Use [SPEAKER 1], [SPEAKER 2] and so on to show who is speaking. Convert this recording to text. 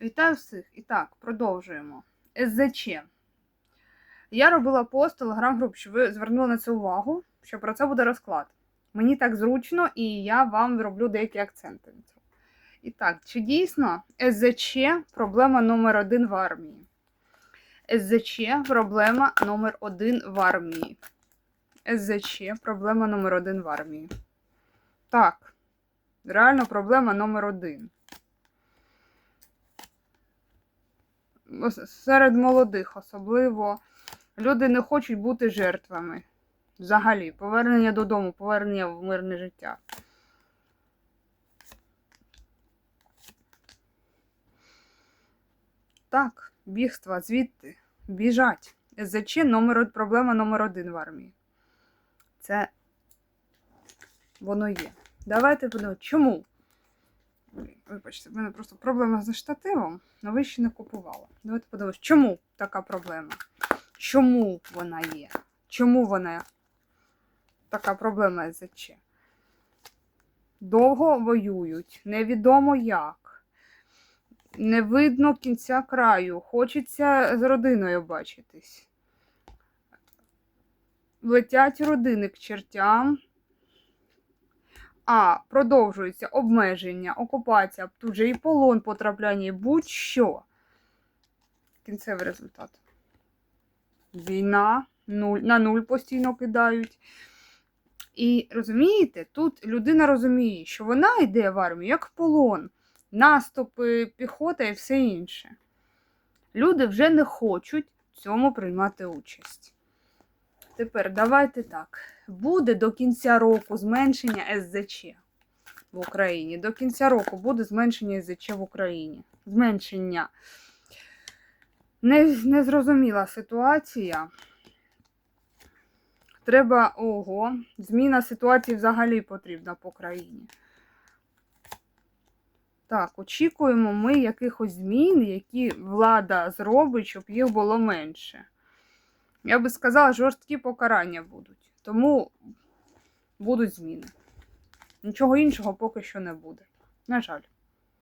[SPEAKER 1] Вітаю всіх! І так, продовжуємо. СЗЧ. Я робила пост в телеграм-групі, щоб ви звернули на це увагу, що про це буде розклад. Мені так зручно, і я вам роблю деякі акценти. І так, чи дійсно СЗЧ проблема номер один в армії? СЗЧ проблема номер один в армії. СЗЧ проблема номер один в армії. Так, реально проблема номер один. Серед молодих особливо люди не хочуть бути жертвами. Взагалі, повернення додому, повернення в мирне життя. Так, бігства звідти, біжать. СЗЧ номер, проблема номер один в армії. Це воно є. Давайте подивимося, чому? Вибачте, в мене просто проблема зі штативом, але ще не купувала. Давайте подивимось, чому така проблема? Чому вона є? Чому вона така проблема СЗЧ? Довго воюють, невідомо як. Не видно кінця краю. Хочеться з родиною бачитись. Летять родини к чертям. А, продовжується обмеження, окупація, тут же і полон потрапляння, і будь-що. Кінцевий результат. Війна, нуль, на нуль постійно кидають. І розумієте, тут людина розуміє, що вона йде в армію як полон, наступи, піхота і все інше. Люди вже не хочуть в цьому приймати участь. Тепер давайте так. Буде до кінця року зменшення СЗЧ в Україні. До кінця року буде зменшення СЗЧ в Україні. Зменшення. Не, незрозуміла ситуація. Треба ого. Зміна ситуації взагалі потрібна по країні. Так, очікуємо ми якихось змін, які влада зробить, щоб їх було менше. Я би сказала, жорсткі покарання будуть. Тому будуть зміни. Нічого іншого поки що не буде. На жаль.